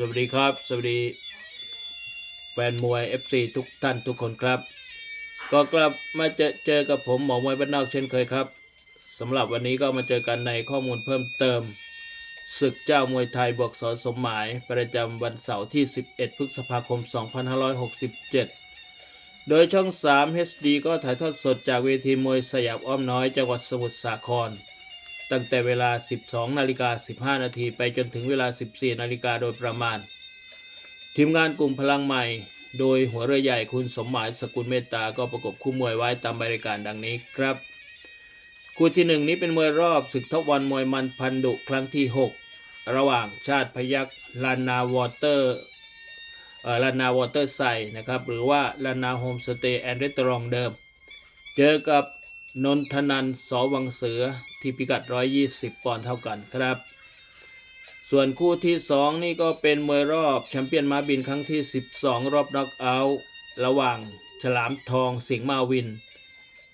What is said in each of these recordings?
สวัสดีครับ สวัสดีแฟนมวย FC ทุกท่านทุกคนครับ ก็กลับมาเจอเจอกับผมหมอมวยบ้านนอกเช่นเคยครับสำหรับวันนี้ก็มาเจอกันในข้อมูลเพิ่มเติมศึกเจ้ามวยไทยบวกสอสมหมาย ประจำวันเสาร์ที่ 11 พฤษภาคม 2567 โดยช่อง 3 HD ก็ถ่ายทอดสดจากเวทีมวยสยามอ้อมน้อยจังหวัดสมุทรสาคร ตั้งแต่เวลา 12นาฬิกา15 นาทีไปจนถึงเวลา 14 นาฬิกาโดยประมาณ ทีมงานกลุ่มพลังใหม่ โดยหัวเรือใหญ่คุณสมหมายสกุลเมตตาก็ประกบคู่มวยไว้ตามบรายการดังนี้ครับ คู่ที่หนึ่งนี้เป็นมวยรอบศึกทบวันมวยมันพันดุครั้งที่ 6 ระหว่างชาติพยักลานนาวอเตอร์เออลานนาวอเตอร์ไซนะครับหรือว่าลานนาโฮมสเตย์แอนด์เรสตอรองเดิม เจอกับ นนทนันสอวังเสือที่พิกัด 120 ปอนด์เท่ากันครับ ส่วนคู่ที่ 2 นี่ก็เป็นมวยรอบแชมเปี้ยนม้าบินครั้งที่ 12 รอบน็อกเอาท์ระหว่างฉลามทองสิงห์มาวิน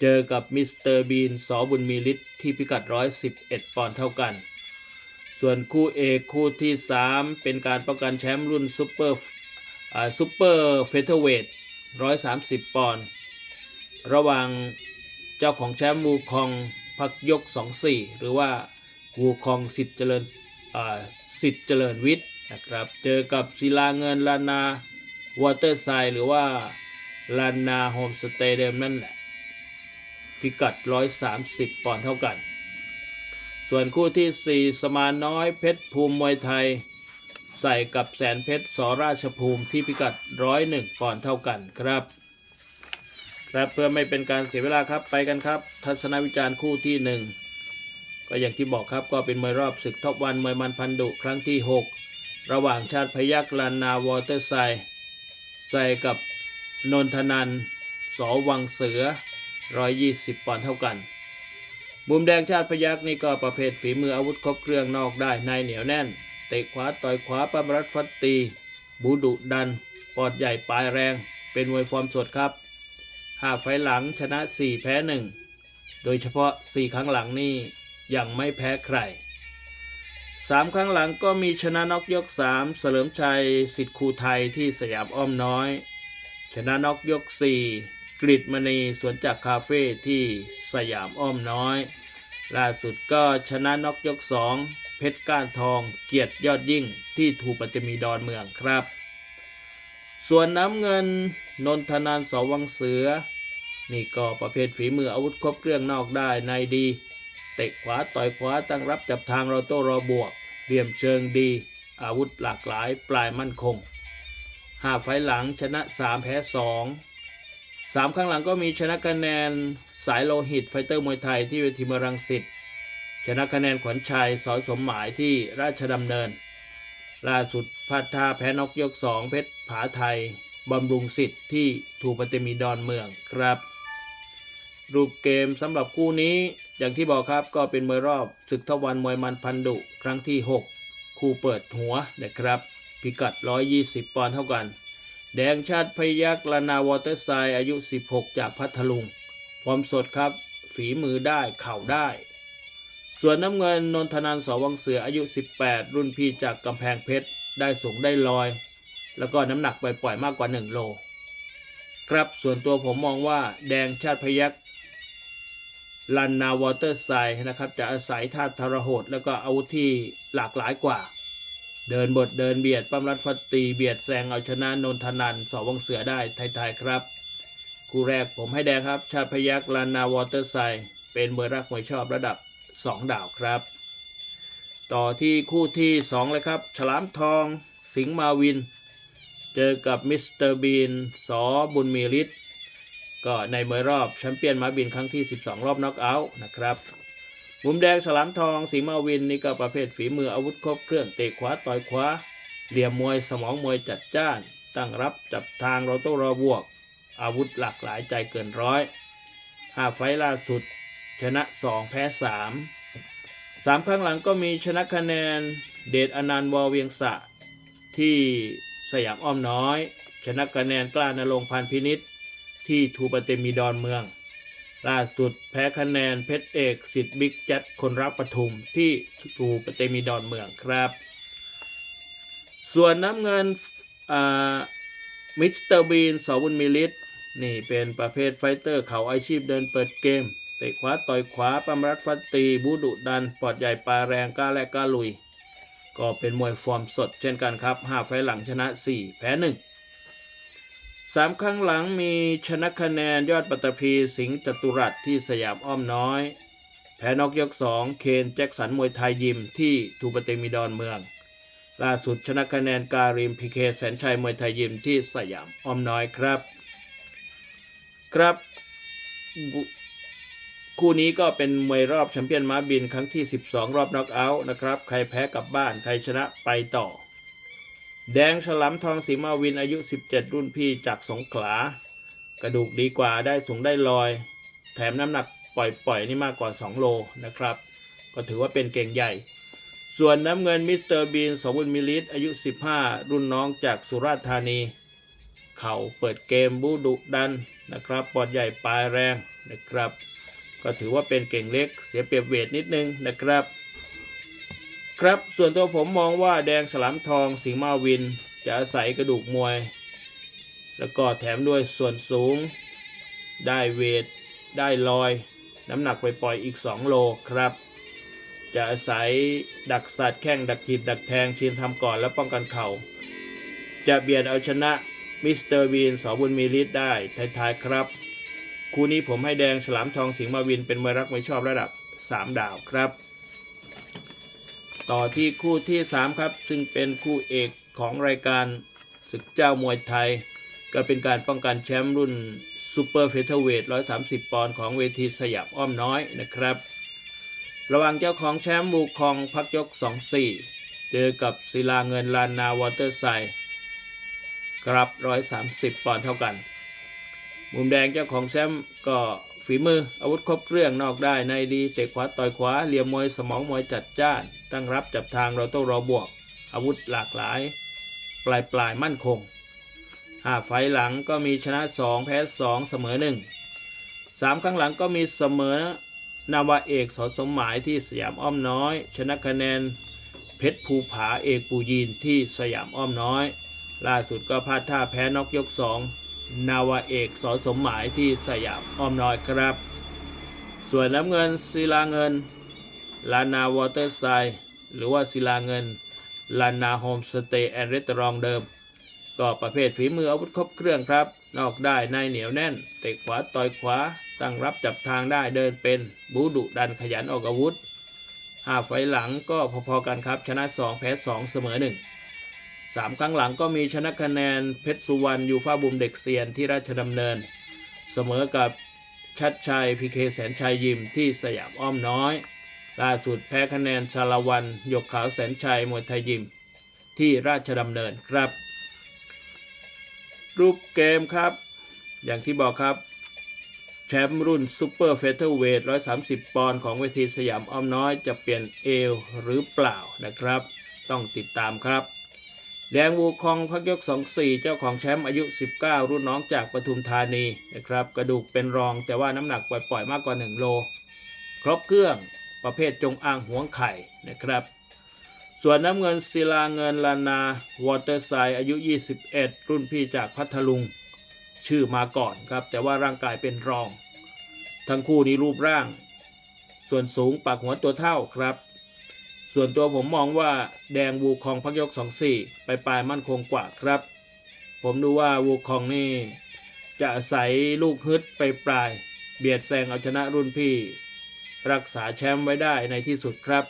เจอกับมิสเตอร์บีนสอบุญมีฤทธิ์ที่พิกัด 111 ปอนด์เท่ากัน ส่วนคู่เอกคู่ที่ 3 เป็นการป้องกันแชมป์รุ่นซูเปอร์ซูเปอร์เฟเธอร์เวท130 ปอนด์ระหว่าง เจ้าของแชมป์วูคองพักยก 24 หรือว่าวูคองสิทธิ์เจริญสิทธิ์เจริญวิทย์นะครับ เจอกับศิลาเงินลานาวอเตอร์ไซหรือว่าลานาโฮมสเตย์เดิมนั่นแหละพิกัด 130 ปอนด์เท่ากัน ส่วนคู่ที่ 4 สมานน้อยเพชรภูมิมวยไทย ใส่กับแสนเพชรสราชภูมิที่พิกัด 101 ปอนด์เท่ากันครับ ครับเพื่อไม่เป็นการเสียเวลาครับไปกันครับ ทัศนวิจารณ์คู่ที่หนึ่งก็อย่างที่บอกครับก็เป็นมวยรอบศึกท็อปวันมวยมันพันดุครั้งที่ 6 ระหว่างชาติพยักลานนาวอเตอร์ไซใส่กับนนทนันสอวังเสือ 120 ปอนด์เท่ากัน มุมแดงชาติพยักนี่ก็ประเภทฝีมืออาวุธครบเครื่องนอกได้ในเหนียวแน่น เตะขวาต่อยขวาปั๊มรัดฟัดตี บูดุดัน ปอดใหญ่ปลายแรง เป็นมวยฟอร์มสดครับ ห้าไฟหลังชนะ4แพ้1โดยเฉพาะ4ครั้งหลังนี่ยังไม่แพ้ใคร3ครั้งหลังก็มีชนะน็อกยก3เสริมชัยสิทธิ์คูไทยที่สยามอ้อมน้อย ชนะน็อกยก4กริดมณีสวนจากคาเฟ่ที่สยามอ้อมน้อย ล่าสุดก็ชนะน็อกยก2เพชรก้านทองเกียรติยอดยิ่งที่ถูปฏิมีดอนเมืองครับ ส่วนน้ำเงินนนทนานสวังเสือ นี่ก็ประเภทฝีมืออาวุธครบเครื่องนอกได้ในดี เตะขวาต่อยขวาตั้งรับจับทางเราโต้รอบวกเหลี่ยมเชิงดี อาวุธหลากหลายปลายมั่นคงห้าไฟหลังชนะ3แพ้2 3ครั้งหลังก็มีชนะคะแนนสายโลหิตไฟเตอร์มวยไทยที่เวทีเมรังสิตชนะคะแนนขวัญชัยสอสมหมายที่ราชดำเนิน ล่าสุดพลาดทาแพ้นกยก2เพชรผาไทยบำรุงสิทธิ์ที่ถูปฏิมีดอนเมืองครับ รูปเกมสำหรับคู่นี้อย่างที่บอกครับก็เป็นมวยรอบศึกทวันมวยมันพันดุครั้งที่ 6 คู่เปิดหัวนะครับ พิกัด 120 ปอนด์เท่ากัน แดงชาติพยักลานาวอเตอร์ไซด์อายุ 16 จากพัทลุง ความสดครับ ฝีมือได้เข่าได้ ส่วนน้ำเงินนนทนันสวังเสืออายุ 18 รุ่นพี่จากกำแพงเพชรได้สูงได้ลอย แล้วก็น้ำหนักไปปล่อยมากกว่า 1 โล ครับส่วนตัวผมมองว่าแดงชาติพยักลันนาวอเตอร์ไซด์นะครับ จะอาศัยท่าทรหดแล้วก็อาวุธที่หลากหลายกว่า เดินบทเดินเบียดปั้มรัดฟัดตีเบียดแซงเอาชนะนนทนันสวังเสือได้ไทยๆครับคู่แรกผมให้แดงครับ ชาติพยักลันนาวอเตอร์ไซด์เป็นมวยรักมวยชอบระดับ 2 ดาวครับ ต่อที่คู่ที่ 2 เลยครับ ฉลามทองสิงห์มาวิน เจอกับมิสเตอร์บีนสอบุญมีฤทธิ์ก็ในมวยรอบแชมเปี้ยนม้าบินครั้งที่ 12 รอบน็อกเอาท์นะครับ มุมแดงฉลามทองสิงมาวินนี่ก็ประเภทฝีมืออาวุธครบเครื่องเตะขวาต่อยขวาเหลี่ยมมวยสมองมวยจัดจ้าน ตั้งรับจับทางเราต้องรอบวก อาวุธหลากหลายใจเกินร้อยห้าไฟล่าสุด ชนะ 2 แพ้ 3 3 ครั้งหลังก็มีชนะคะแนนเดชอนันต์วอเวียงสะ ที่สยามอ้อมน้อย ชนะคะแนนกล้านรงพันพินิษที่ทูปเตมีดอนเมือง ล่าสุดแพ้คะแนนเพชรเอกสิทธิ์บิ๊กแจ็คคนรักปทุมที่ทูปเตมีดอนเมืองครับ ส่วนน้ำเงินอ่ามิสเตอร์บีนสอบุญมิลิตนี่เป็นประเภทไฟเตอร์เขาอาชีพเดินเปิดเกม เตะขวาต่อยขวาปัมรัดฟัดตี บูดุดัน ปอดใหญ่ปลาแรงกล้าแลกกล้าลุย ก็เป็นมวยฟอร์มสดเช่นกันครับ5ไฟหลังชนะ 4 แพ้ 1 3 ครั้งหลังมีชนะคะแนนยอดปัตตภีสิงห์จตุรัสที่สยามอ้อมน้อย แพ้นอกยก 2 เคนแจ็คสันมวยไทยยิมที่ทูปเตมีดอนเมือง ล่าสุดชนะคะแนนการิมพีเคแสนชัยมวยไทยยิมที่สยามอ้อมน้อยครับ ครับ คู่นี้ก็เป็นมวยรอบแชมเปี้ยนม้าบินครั้งที่ 12 รอบน็อกเอาท์นะครับ ใครแพ้กลับบ้าน ใครชนะไปต่อ แดงฉลามทองสีมาวินอายุ 17 รุ่นพี่จากสงขลา กระดูกดีกว่าได้สูงได้ลอย แถมน้ำหนักปล่อยๆ นี่มากกว่า 2 โลนะครับ ก็ถือว่าเป็นเก่งใหญ่ ส่วนน้ำเงินมิสเตอร์บีนสมบุญมิลิตอายุ 15 รุ่นน้องจากสุราษฎร์ธานี เข่าเปิดเกมบูดุดันนะครับ ปอดใหญ่ปลายแรงนะครับ ก็ถือว่าเป็นเก่งเล็กเสียเปรียบเวทนิดนึงนะครับ ครับส่วนตัวผมมองว่าแดงสลามทองสิงห์มาวิน จะอาศัยกระดูกมวย แล้วก็แถมด้วยส่วนสูง ได้เวท ได้ลอย น้ำหนักไปปล่อยอีก 2 โลครับ จะอาศัยดักสัตว์แข้งดักถีบดักแทงชินทำก่อนแล้วป้องกันเขา่าจะเบียดเอาชนะมิสเตอร์วีนสอบุญมีฤทธิ์ได้ท้ายๆครับ คู่นี้ผมให้แดงฉลามทองสิงห์มาวินเป็นมวยรักมวยชอบระดับ 3 ดาวครับ ต่อที่คู่ที่ 3 ครับ ซึ่งเป็นคู่เอกของรายการศึกเจ้ามวยไทย ก็เป็นการป้องกันแชมป์รุ่นซูเปอร์เฟเธอร์เวท 130 ปอนด์ของเวทีสยามอ้อมน้อยนะครับ ระหว่างเจ้าของแชมป์มูคองพักยก 2-4 เจอกับศิลาเงินลานนาวอเตอร์ไซด์ครับ 130 ปอนด์เท่ากัน มุมแดงเจ้าของแชมป์ก็ฝีมืออาวุธครบเครื่องนอกได้ในดีเตะขวาต่อยขวาเหลี่ยมมวยสมองมวยจัดจ้าน ตั้งรับจับทางเราโต้รอบวก อาวุธหลากหลาย ปลายปลายมั่นคงห้าไฟหลังก็มีชนะ 2 แพ้ 2 เสมอ 1 3 ครั้งหลังก็มีเสมอนาวาเอกสอสมหมายที่สยามอ้อมน้อย ชนะคะแนนเพชรภูผาเอกปูยีนที่สยามอ้อมน้อย ล่าสุดก็พลาดท่าแพ้นอกยก 2 นาวาเอกสอสมหมายที่สยามอ้อมน้อยครับ ส่วนน้ำเงินศิลาเงิน ลานาวอเตอร์ไซด์หรือว่าศิลาเงิน ลานาโฮมสเตย์แอนด์เรสตอรองเดิม ก็ประเภทฝีมืออาวุธครบเครื่องครับ นอกได้ในเหนียวแน่น เตะขวาต่อยขวา ตั้งรับจับทางได้เดินเป็นบูดุดันขยันออกอาวุธห้าไฟหลังก็พอๆกันครับชนะ 2 แพ้ 2 เสมอ 1 3ครั้งหลังก็มีชนะคะแนนเพชรสุวรรณยูฟ้าบุมเด็กเซียนที่ราชดำเนิน เสมอกับชัดชัยพีเคแสนชัยยิมที่สยามอ้อมน้อย ล่าสุดแพ้คะแนนชาละวันหยกขาวแสนชัยมวยไทยยิม ที่ราชดำเนินครับ รูปเกมครับ อย่างที่บอกครับ แชมป์รุ่นซูเปอร์เฟเธอร์เวท 130 ปอนด์ของเวทีสยามอ้อมน้อย จะเปลี่ยนเอวหรือเปล่านะครับ ต้องติดตามครับ แดงวูคองพักยก 24 เจ้าของแชมป์อายุ 19 รุ่นน้องจากปทุมธานีนะครับ กระดูกเป็นรองแต่ว่าน้ำหนักปล่อยๆมากกว่า 1 โล ครบเครื่องประเภทจงอางหวงไข่นะครับ ส่วนน้ำเงินศิลาเงินลานาวอเตอร์ไซด์อายุ 21 รุ่นพี่จากพัทลุง ชื่อมาก่อนครับ แต่ว่าร่างกายเป็นรอง ทั้งคู่นี้รูปร่าง ส่วนสูงปากหัวตัวเท่าครับ ส่วนตัวผมมองว่าแดงวูคองพักยก 24 ไปปลายมั่นคงกว่าครับ ผมดูว่าวูคองนี่ จะอาศัยลูกฮึดไปปลาย เบียดแซงเอาชนะรุ่นพี่ รักษาแชมป์ไว้ได้ในที่สุดครับ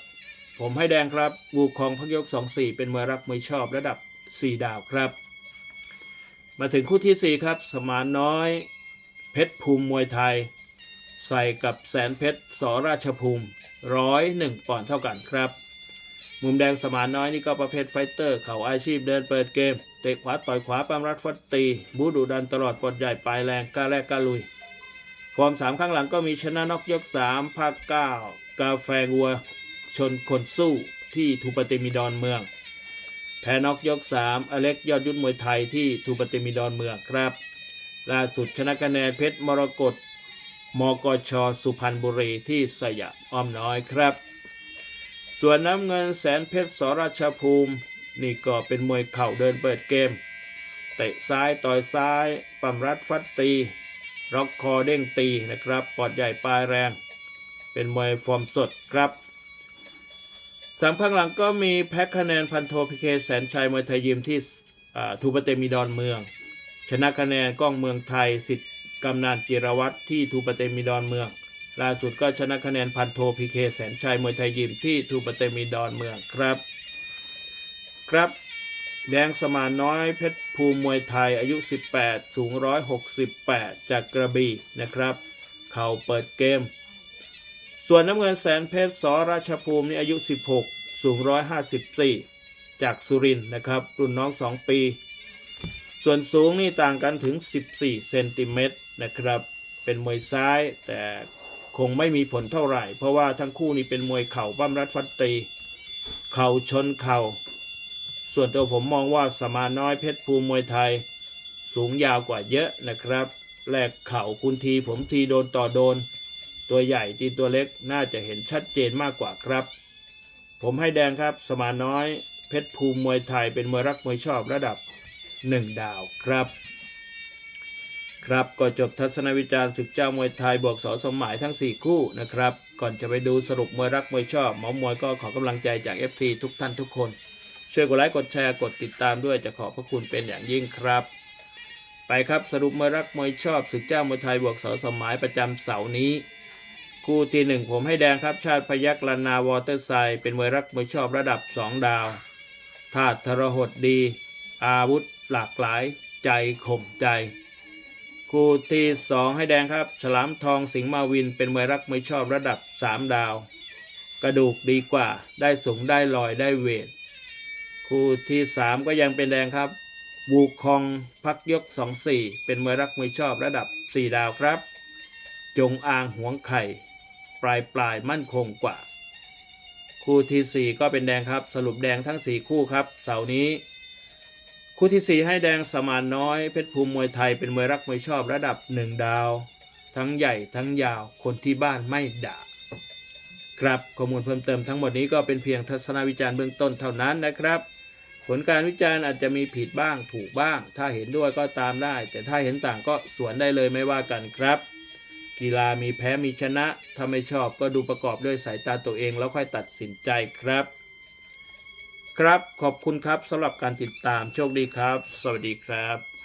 ผมให้แดงครับวูคองพักยก 24 เป็นมวยรักมวยชอบระดับ 4 ดาวครับ มาถึงคู่ที่ 4 ครับ สมานน้อย เพชรภูมิมวยไทย ใส่กับแสนเพชรสราชภูมิร้อยหนึ่งปอนด์เท่ากันครับ มุมแดงสมานน้อยนี่ก็ประเภทไฟเตอร์ เขาอาชีพเดินเปิดเกม เตะขวาต่อยขวาปามรัดฟัดตี บูดุดันตลอดปลดใหญ่ปลายแรงกล้าแรกกล้าลุย ฟอร์มสามข้างหลังก็มีชนะนอกยกสามภาคเก้ากาแฟงัว ชนคนสู้ที่ทูปเตมีดอนเมือง แพ้นอกยก3อเล็กยอดยุทธมวยไทยที่ทูปเตมีดอนเมืองครับล่าสุดชนะคะแนนเพชรมรกตมกชสุพรรณบุรีที่สยามอ้อมน้อยครับ ส่วนน้ำเงินแสนเพชรสราชภูมิ นี่ก็เป็นมวยเข่าเดินเปิดเกม เตะซ้ายต่อยซ้ายปั๊มรัดฟัดตีร็อกคอเด้งตีนะครับปอดใหญ่ปลายแรง เป็นมวยฟอร์มสดครับสามข้างหลังก็มีแพ็คคะแนนพันโทพีเคแสนชัยมวยไทยยิมที่ทูปเตมีดอนเมือง ชนะคะแนนกล้องเมืองไทยสิทธิ์กำนันจิรวัตรที่ทูปเตมีดอนเมือง ล่าสุดก็ชนะคะแนนพันโทพีเคแสนชัยมวยไทยยิมที่ทูปเตมีดอนเมืองครับ ครับแดงสมานน้อยเพชรภูมิมวยไทยอายุ 18 สูง 168 จากกระบี่นะครับ เข่าเปิดเกม ส่วนน้ำเงินแสนเพชรสราชภูมินี่อายุ 16 สูง 154 จากสุรินนะครับ รุ่นน้อง 2 ปี ส่วนสูงนี่ต่างกันถึง 14 เซนติเมตรนะครับ เป็นมวยซ้ายแต่ คงไม่มีผลเท่าไหร่ เพราะว่าทั้งคู่นี่เป็นมวยเข่าปั้มรัดฟัดตี เข่าชนเข่า ส่วนตัวผมมองว่าสมานน้อยเพชรภูมิมวยไทย สูงยาวกว่าเยอะนะครับแลกเข่าคุณทีผมทีโดนต่อโดน ตัวใหญ่ตีตัวเล็กน่าจะเห็นชัดเจนมากกว่าครับ ผมให้แดงครับ สมานน้อย เพชรภูมิมวยไทยเป็นมวยรักมวยชอบระดับ 1 ดาวครับ ครับก็จบทัศนวิจารณ์ศึกเจ้ามวยไทยบวกสอสมหมายทั้ง 4 คู่นะครับ ก่อนจะไปดูสรุปมวยรักมวยชอบหมอมวยก็ขอกำลังใจจาก FC ทุกท่านทุกคน ช่วยกดไลค์กดแชร์กดติดตามด้วยจะขอบพระคุณเป็นอย่างยิ่งครับ ไปครับสรุปมวยรักมวยชอบศึกเจ้ามวยไทยบวกสอสมหมายประจำเสาร์นี้ คู่ที่หนึ่งผมให้แดงครับชาติพยักลานาวอเตอร์ไซเป็นมวยรักมวยชอบระดับ 2 ดาวธาตุทรหดดี อาวุธหลากหลาย ใจข่มใจ คู่ที่สองให้แดงครับ ฉลามทองสิงห์มาวิน เป็นมวยรักมวยชอบระดับ3ดาว กระดูกดีกว่า ได้สูงได้ลอยได้เวท คู่ที่3ก็ยังเป็นแดงครับวูคองพักยก2-4เป็นมวยรักมวยชอบระดับ4ดาวครับ จงอางหวงไข่ ปลายปลายมั่นคงกว่า คู่ทีสี่4ก็เป็นแดงครับ สรุปแดงทั้ง4คู่ครับ เสาร์นี้ คู่ที่ 4 ให้แดงสมานน้อย เพชรภูมิมวยไทยเป็นมวยรักมวยชอบระดับ1ดาว ทั้งใหญ่ทั้งยาวคนที่บ้านไม่ด่าครับข้อมูลเพิ่มเติมทั้งหมดนี้ก็เป็นเพียงทัศนวิจารณ์เบื้องต้นเท่านั้นนะครับ ผลการวิจารณ์อาจจะมีผิดบ้างถูกบ้าง ถ้าเห็นด้วยก็ตามได้ แต่ถ้าเห็นต่างก็สวนได้เลยไม่ว่ากันครับ กีฬามีแพ้มีชนะ ถ้าไม่ชอบก็ดูประกอบด้วยสายตาตัวเองแล้วค่อยตัดสินใจครับ ครับ ขอบคุณครับสำหรับการติดตามโชคดีครับ สวัสดีครับ